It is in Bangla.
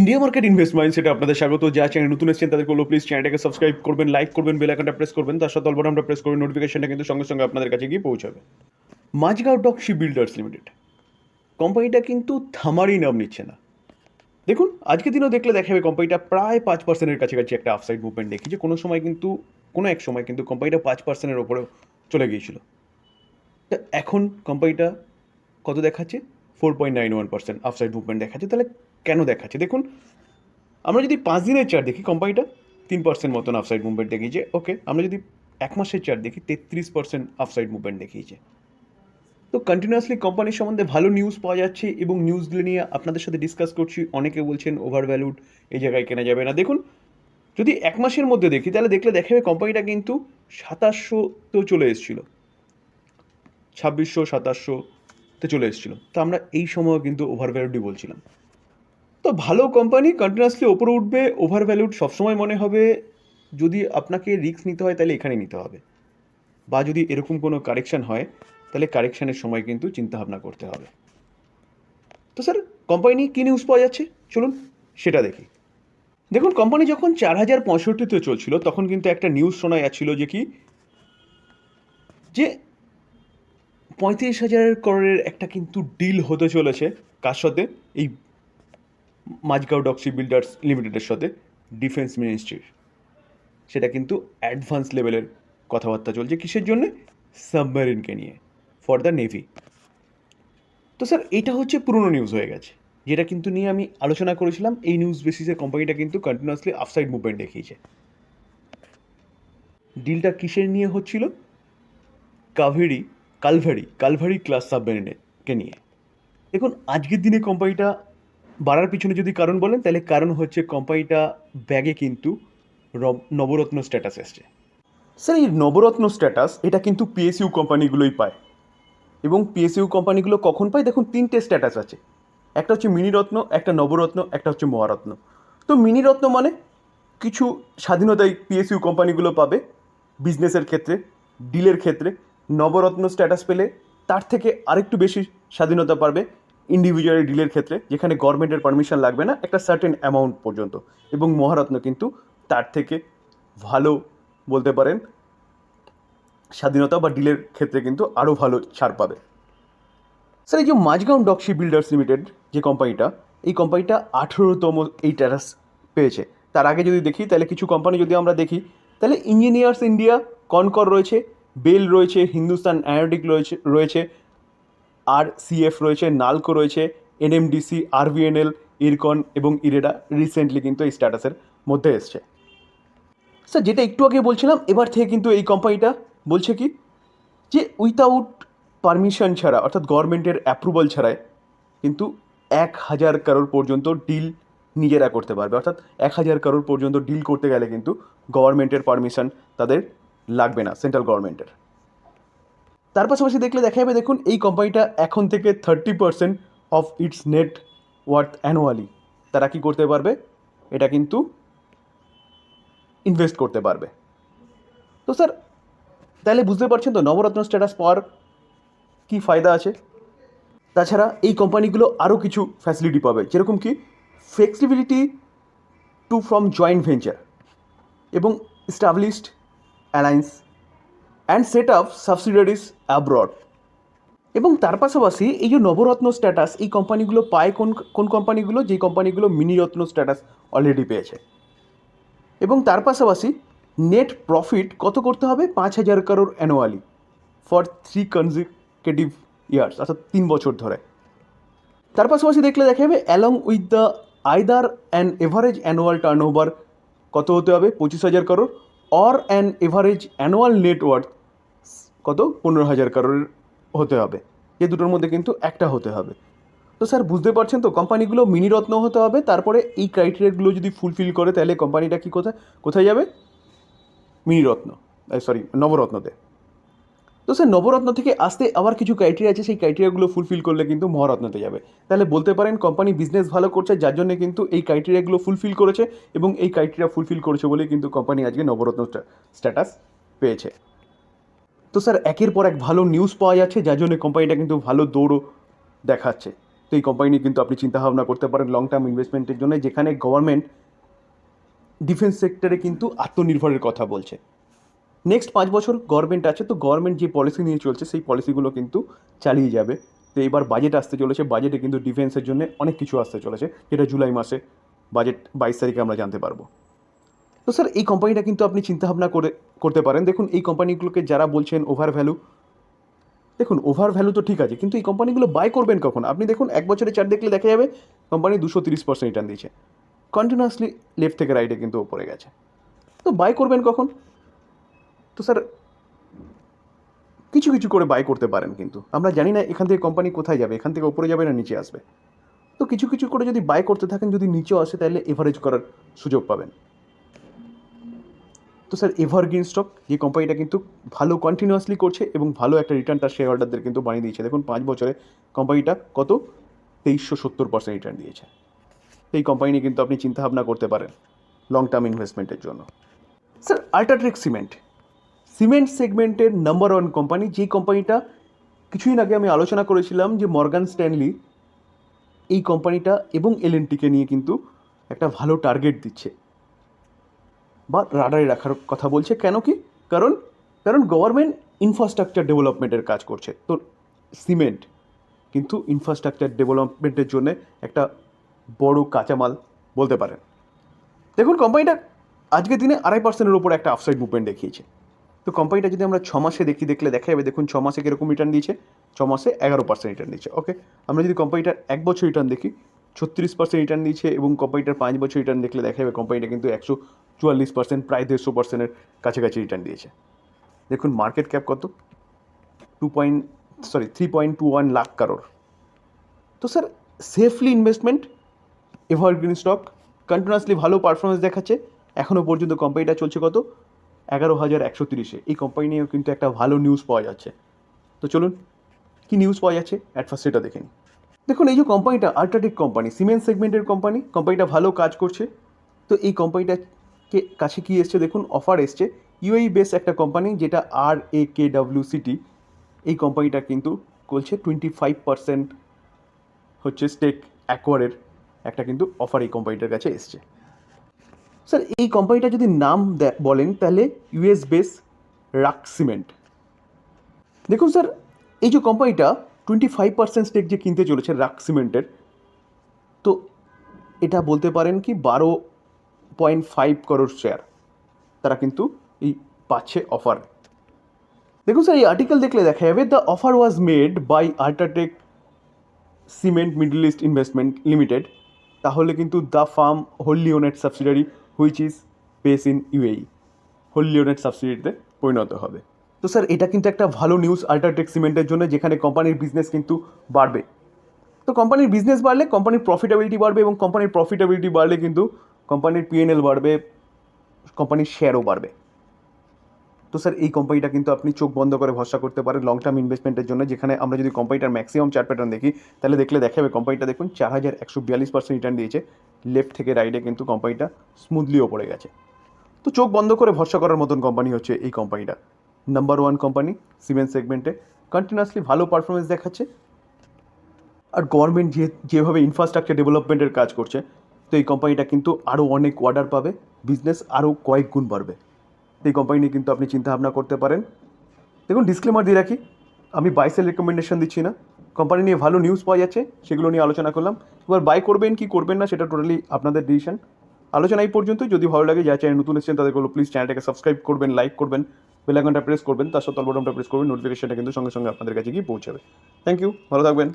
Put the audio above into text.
ইন্ডিয়া মার্কেট ইনভেস্টমেন্ট সেটা আপনাদের স্বাগত। যা চ্যানেল নতুন এসেছেন তাদের বলব প্লিজ চ্যানেলটাকে সাবস্ক্রাইব করবেন লাইক করবেন বেল আইকনটা প্রেস করবেন। তার সাথে আমরা প্রেস করবেন নোটিফিকেশনটা কিন্তু সঙ্গে সঙ্গে আপনাদের কাছে গিয়ে পৌঁছাবে। Mazagon dock ship builders limited কোম্পানিটা কিন্তু থামারই নাম নিচ্ছে না। দেখুন আজকে দিনও দেখলে দেখা যাবে কোম্পানিটা প্রায় পাঁচ পার্সেন্টের কাছাকাছি একটা আফসাইড মুভমেন্ট দেখিয়েছে কোনো সময় কিন্তু, কোনো এক সময় কিন্তু কোম্পানিটা পাঁচ পার্সেন্টের ওপরেও চলে গিয়েছিল। তা এখন কোম্পানিটা কত দেখাচ্ছে? Four point nine one percent upside movement দেখাচ্ছে। তাহলে দেখাচ্ছে? দেখুন, আমরা যদি পাঁচ দিনের চার্ট দেখি কোম্পানিটা তিন পার্সেন্ট মতন আফসাইড মুভমেন্ট দেখিয়েছে ওকে আমরা যদি এক মাসের চার দেখি, তেত্রিশ পার্সেন্ট আফসাইড মুভমেন্ট দেখিয়েছে। তো কন্টিনিউয়াসলি কোম্পানির সম্বন্ধে ভালো নিউজ পাওয়া যাচ্ছে এবং নিউজগুলো নিয়ে আপনাদের সাথে ডিসকাস করছি। অনেকে বলছেন ওভার ভ্যালুড এই জায়গায় কেনা যাবে না। দেখুন, যদি এক মাসের মধ্যে দেখি, তাহলে দেখলে দেখা যাবে কোম্পানিটা কিন্তু সাতাশশোতেও চলে এসেছিল। ছাব্বিশশো সাতাশশোতে চলে এসেছিল। তো আমরা এই সময় কিন্তু ওভার ভ্যালুডই বলছিলাম। তো ভালো কোম্পানি কন্টিনিউয়াসলি ওপরে উঠবে ওভার ভ্যালুড সবসময় মনে হবে। যদি আপনাকে রিস্ক নিতে হয়, তাহলে এখানে নিতে হবে। বা যদি এরকম কোনো কারেকশন হয়, তাহলে কারেকশানের সময় কিন্তু চিন্তাভাবনা করতে হবে। তো স্যার কোম্পানি কী নিউজ পাওয়া যাচ্ছে? চলুন, সেটা দেখি। দেখুন কোম্পানি যখন চার হাজার পঁয়ষট্টিতে চলছিল, তখন কিন্তু একটা নিউজ শোনা যাচ্ছিল যে কি? যে পঁয়ত্রিশ হাজার করোড়ের একটা কিন্তু ডিল হতে চলেছে, কার সাথে? এই মাঝগাঁও ডক্সি বিল্ডার্স লিমিটেডের সাথে ডিফেন্স মিনিস্ট্রির সেটা কিন্তু অ্যাডভান্স লেভেলের কথাবার্তা চলছে। কিসের জন্যে? সাবমেরিনকে নিয়ে। ফর দ্য নেভি তো স্যার এটা হচ্ছে পুরনো নিউজ হয়ে গেছে। যেটা কিন্তু নিয়ে আমি আলোচনা করেছিলাম। এই নিউজ বেসিসে কোম্পানিটা কিন্তু কন্টিনিউয়াসলি আফসাইড মুভমেন্ট দেখিয়েছে। ডিলটা কিসের নিয়ে হচ্ছিল? কাভেরি কালভারি কালভারি ক্লাস সাবমেরিনকে নিয়ে। দেখুন, আজকের দিনে কোম্পানিটা বাড়ার পিছনে যদি কারণ বলেন, তাহলে কারণ হচ্ছে কোম্পানিটা ব্যাগে কিন্তু নবরত্ন স্ট্যাটাস এসছে। স্যার, এই নবরত্ন স্ট্যাটাস এটা কিন্তু পিএসইউ কোম্পানিগুলোই পায়। এবং পিএসইউ কোম্পানিগুলো কখন পায়? দেখুন, তিনটে স্ট্যাটাস আছে। একটা হচ্ছে মিনিরত্ন, একটা নবরত্ন, একটা হচ্ছে মহারত্ন। তো মিনিরত্ন মানে কিছু স্বাধীনতাই পিএসইউ কোম্পানিগুলো পাবে বিজনেসের ক্ষেত্রে ডিলের ক্ষেত্রে। নবরত্ন স্ট্যাটাস পেলে তার থেকে আরেকটু বেশি স্বাধীনতা পাবে ইন্ডিভিজুয়াল ডিলের ক্ষেত্রে যেখানে গভর্নমেন্টের পারমিশন লাগবে না, একটা সার্টেন অ্যামাউন্ট পর্যন্ত। এবং মহারত্ন কিন্তু তার থেকে ভালো বলতে পারেন, স্বাধীনতা বা ডিলের ক্ষেত্রে কিন্তু আরও ভালো ছাড় পাবে। স্যার এই যে মাঝগাঁও ডকশি বিল্ডার্স লিমিটেড যে কোম্পানিটা এই কোম্পানিটা আঠেরোতম এই ট্যারাস পেয়েছে। তার আগে যদি দেখি, তাহলে কিছু কোম্পানি যদি আমরা দেখি, তাহলে ইঞ্জিনিয়ার্স ইন্ডিয়া কনকর রয়েছে বেল রয়েছে হিন্দুস্তান অ্যারোটিক রয়েছে রয়েছে আর সিএফ রয়েছে, নালকো রয়েছে এনএমডিসি আরভিএনএল ইরকন এবং ইরেডা রিসেন্টলি কিন্তু এই স্ট্যাটাসের মধ্যে এসছে। স্যার যেটা একটু আগে বলছিলাম, এবার থেকে কিন্তু এই কোম্পানিটা বলছে কি? যে উইথাউট পারমিশন ছাড়া, অর্থাৎ গভর্নমেন্টের অ্যাপ্রুভাল ছাড়াই কিন্তু এক হাজার কারোর পর্যন্ত ডিল নিজেরা করতে পারবে। অর্থাৎ এক হাজার কারোর পর্যন্ত ডিল করতে গেলে কিন্তু গভর্নমেন্টের পারমিশন তাদের লাগবে না সেন্ট্রাল গভর্নমেন্টের তার পাশাপাশি দেখলে দেখা যাবে, দেখুন, এই কোম্পানিটা এখন থেকে thirty percent of its net worth annually তারা কি করতে পারবে? এটা কিন্তু ইনভেস্ট করতে পারবে। তো স্যার তাহলে বুঝতে পারছেন তো, নবরত্ন স্ট্যাটাস পাওয়ার কী ফায়দা আছে? তাছাড়া এই কোম্পানিগুলো আরও কিছু ফ্যাসিলিটি পাবে, যেরকম কি flexibility to from joint venture এবং established alliance and set up subsidiaries abroad এবং তার পাশাপাশি এই যে নবরত্ন স্ট্যাটাস এই কোম্পানিগুলো পায় কোন কোন কোম্পানিগুলো যেই কোম্পানিগুলো মিনিরত্ন স্ট্যাটাস অলরেডি পেয়েছে। এবং তার পাশাপাশি নেট প্রফিট কত করতে হবে? পাঁচ হাজার crore annually for three consecutive years অর্থাৎ তিন বছর ধরে। তার পাশাপাশি দেখলে দেখা যাবে along with the either and average annual turn কত হতে হবে? পঁচিশ হাজার crore or an average annual net worth কত? পনেরো হাজার কারোর হতে হবে। এ দুটোর মধ্যে কিন্তু একটা হতে হবে। তো স্যার, বুঝতে পারছেন তো? কোম্পানিগুলো মিনিরত্ন হতে হবে, তারপরে এই ক্রাইটেরিয়াগুলো যদি ফুলফিল করে, তাহলে কোম্পানিটা কি কোথায়? কোথায় যাবে? মিনিরত্ন। সরি নবরত্নতে। তো স্যার, নবরত্ন থেকে আসতে আবার কিছু ক্রাইটেরিয়া আছে, সেই ক্রাইটেরিয়াগুলো ফুলফিল করলে কিন্তু মহারত্নতে যাবে। তাহলে বলতে পারেন কোম্পানি বিজনেস ভালো করছে, যার জন্য কিন্তু এই ক্রাইটেরিয়াগুলো ফুলফিল করেছে এবং এই ক্রাইটেরিয়া ফুলফিল করেছে বলেই কিন্তু কোম্পানি আজকে নবরত্ন স্ট্যাটাস পেয়েছে। তো স্যার, একের পর এক ভালো নিউজ পাওয়া যাচ্ছে, যার জন্য কোম্পানিটা কিন্তু ভালো দৌড়ও দেখাচ্ছে। তো এই কোম্পানি নিয়ে কিন্তু আপনি চিন্তাভাবনা করতে পারেন লং টার্ম ইনভেস্টমেন্টের জন্য, যেখানে গভর্নমেন্ট ডিফেন্স সেক্টরে কিন্তু আত্মনির্ভরের কথা বলছে। নেক্সট পাঁচ বছর গভর্নমেন্ট আছে, তো গভর্নমেন্ট যে পলিসি নিয়ে চলছে, সেই পলিসিগুলো কিন্তু চালিয়ে যাবে। তো এবার বাজেট আসতে চলেছে বাজেটে কিন্তু ডিফেন্সের জন্য অনেক কিছু আসতে চলেছে, যেটা জুলাই মাসে বাজেট বাইশ তারিখে আমরা জানতে পারব। তো স্যার এই কোম্পানিটা কিন্তু আপনি চিন্তাভাবনা করে, করতে পারেন। দেখুন, এই কোম্পানিগুলোকে যারা বলছেন ওভার ভ্যালু দেখুন ওভার ভ্যালু তো ঠিক আছে, কিন্তু এই কোম্পানিগুলো বাই করবেন কখন? আপনি দেখুন, এক বছরে চার দেখলে দেখা যাবে কোম্পানি দুশো তিরিশ পার্সেন্ট রিটার্ন দিয়েছে। কন্টিনিউয়াসলি লেফট থেকে রাইটে কিন্তু ওপরে গেছে। তো বাই করবেন কখন? তো স্যার, কিছু কিছু করে বাই করতে পারেন কিন্তু। আমরা জানি না এখান থেকে কোম্পানি কোথায় যাবে, এখান থেকে উপরে যাবে না নিচে আসবে। তো কিছু কিছু করে যদি বাই করতে থাকেন, যদি নিচেও আসে, তাহলে এভারেজ করার সুযোগ পাবেন। তো স্যার এভারগ্রিন স্টক যে কোম্পানিটা কিন্তু ভালো কন্টিনিউয়াসলি করছে এবং ভালো একটা রিটার্ন তার শেয়ার হোল্ডারদের কিন্তু বানিয়ে দিয়েছে। দেখুন, পাঁচ বছরে কোম্পানিটা কত? তেইশশো সত্তর পার্সেন্ট রিটার্ন দিয়েছে। এই কোম্পানি নিয়ে কিন্তু আপনি চিন্তাভাবনা করতে পারেন লং টার্ম ইনভেস্টমেন্টের জন্য। স্যার আল্ট্রাট্রেক সিমেন্ট সিমেন্ট সেগমেন্টের নাম্বার ওয়ান কোম্পানি যেই কোম্পানিটা কিছুদিন আগে আমি আলোচনা করেছিলাম যে মর্গান স্ট্যানলি এই কোম্পানিটা এবং এলএনটিকে নিয়ে কিন্তু একটা ভালো টার্গেট দিচ্ছে। বা রাডারে রাখার কথা বলছে, কেন কি? কারণ কারণ গভর্নমেন্ট ইনফ্রাস্ট্রাকচার ডেভেলপমেন্টের কাজ করছে। তো সিমেন্ট কিন্তু ইনফ্রাস্ট্রাকচার ডেভেলপমেন্টের জন্য একটা বড় কাঁচামাল বলতে পারেন। দেখুন কোম্পানিটা আজকের দিনে আড়াই পার্সেন্টের উপর একটা আফসাইড মুভমেন্ট দেখিয়েছে। তো কোম্পানিটা যদি আমরা ছ মাসে দেখি, দেখলে দেখা যাবে, দেখুন ছ মাসে কীরকম রিটার্ন দিয়েছে। ছ মাসে এগারো পার্সেন্ট রিটার্ন দিয়েছে ওকে আমরা যদি কোম্পানিটার এক বছর রিটার্ন দেখি, ছত্রিশ পার্সেন্ট রিটার্ন দিয়েছে এবং কোম্পানিটার পাঁচ বছর রিটার্ন দেখলে দেখা যাবে কোম্পানিটা কিন্তু একশো চুয়াল্লিশ পার্সেন্ট প্রায় দেড়শো পার্সেন্টের কাছাকাছি রিটার্ন দিয়েছে। দেখুন মার্কেট ক্যাপ কত? Two point sorry three point two one lakh crore তো sir safely investment evergreen stock continuously ভালো পারফরমেন্স দেখাচ্ছে এখনও পর্যন্ত কোম্পানিটা চলছে কত? এগারো হাজার একশো তিরিশে। এই কোম্পানি নিয়েও কিন্তু একটা ভালো নিউজ পাওয়া যাচ্ছে। তো চলুন, কী নিউজ পাওয়া যাচ্ছে? অ্যাট ফার্স্ট সেটা দেখে নিই। দেখুন, এই যে কোম্পানিটা আল্ট্রাটেক কোম্পানি সিমেন্ট সেগমেন্টের কোম্পানি কোম্পানিটা ভালো কাজ করছে। তো এই কোম্পানিটাকে কাছে কী এসছে? দেখুন অফার এসছে। ইউএই বেস একটা কোম্পানি যেটা আর এ কে ডাব্লিউ সিটি এই কোম্পানিটা কিন্তু বলছে টোয়েন্টি ফাইভ পার্সেন্ট হচ্ছে স্টেক অ্যাকোয়ারের একটা কিন্তু অফার এই কোম্পানিটার কাছে এসছে। স্যার, এই কোম্পানিটা যদি নাম বলেন, তাহলে ইউএস বেস রাক সিমেন্ট। দেখুন স্যার, এই যে কোম্পানিটা টোয়েন্টি ফাইভ পার্সেন্ট স্টেক যে কিনতে চলেছে রাক সিমেন্টের, তো এটা বলতে পারেন কি বারো পয়েন্ট ফাইভ করোর শেয়ার তারা কিন্তু এই পাচ্ছে অফার দেখুন স্যার, এই আর্টিকেল দেখলে দেখা যাবে the offer was made by UltraTech cement middle east investment limited তাহলে কিন্তু the firm wholly owned subsidiary which is based in UAE wholly সাবসিডিতে পরিণত হবে। তো স্যার, এটা কিন্তু একটা ভালো নিউজ আল্ট্রাটেক সিমেন্টের জন্য, যেখানে কোম্পানির বিজনেস কিন্তু বাড়বে। তো কোম্পানির বিজনেস বাড়লে কোম্পানির প্রফিটেবিলিটি বাড়বে এবং কোম্পানির প্রফিটেবিলিটি বাড়লে কিন্তু কোম্পানির পিএনএল বাড়বে কোম্পানির শেয়ারও বাড়বে। তো স্যার, এই কোম্পানিটা কিন্তু আপনি চোখ বন্ধ করে ভরসা করতে পারেন লং টার্ম ইনভেস্টমেন্টের জন্য, যেখানে আমরা যদি কোম্পানিটার ম্যাক্সিমাম চার প্যাটার্ন দেখি, তাহলে দেখলে দেখা যাবে কোম্পানিটা দেখুন চার হাজার একশো বিয়াল্লিশ পার্সেন্ট রিটার্ন দিয়েছে। লেফট থেকে রাইটে কিন্তু কোম্পানিটা স্মুথলিও পড়ে গেছে। তো চোখ বন্ধ করে ভরসা করার মতন কোম্পানি হচ্ছে এই কোম্পানিটা নাম্বার ওয়ান কোম্পানি সিমেন্ট সেগমেন্টে কন্টিনিউয়াসলি ভালো পারফরমেন্স দেখাচ্ছে। আর গভর্নমেন্ট যে, যেভাবে ইনফ্রাস্ট্রাকচার ডেভেলপমেন্টের কাজ করছে, তো এই কোম্পানিটা কিন্তু আরও অনেক অর্ডার পাবে বিজনেস আরও কয়েক গুণ বাড়বে। এই কোম্পানি নিয়ে কিন্তু আপনি চিন্তাভাবনা করতে পারেন। দেখুন ডিসক্লেমার দিয়ে রাখি, আমি বাইসেল রেকমেন্ডেশন দিচ্ছি না। কোম্পানি নিয়ে ভালো নিউজ পাওয়া যাচ্ছে, সেগুলো নিয়ে আলোচনা করলাম। এবার বাই করবেন কি করবেন না, সেটা টোটালি আপনাদের ডিসিশন আলোচনা এই পর্যন্ত যদি ভালো লাগে যা চ্যানেল নতুন এসেছেন তাদেরগুলো প্লিজ চ্যানেলটাকে সাবস্ক্রাইব করবেন লাইক করবেন বেল আইকনটা প্রেস করবেন, তার সাথে বটনটা প্রেস করবেন নোটিফিকেশনটা কিন্তু সঙ্গে সঙ্গে আপনাদের কাছে গিয়ে পৌঁছাবে। থ্যাংক ইউ ভালো থাকবেন।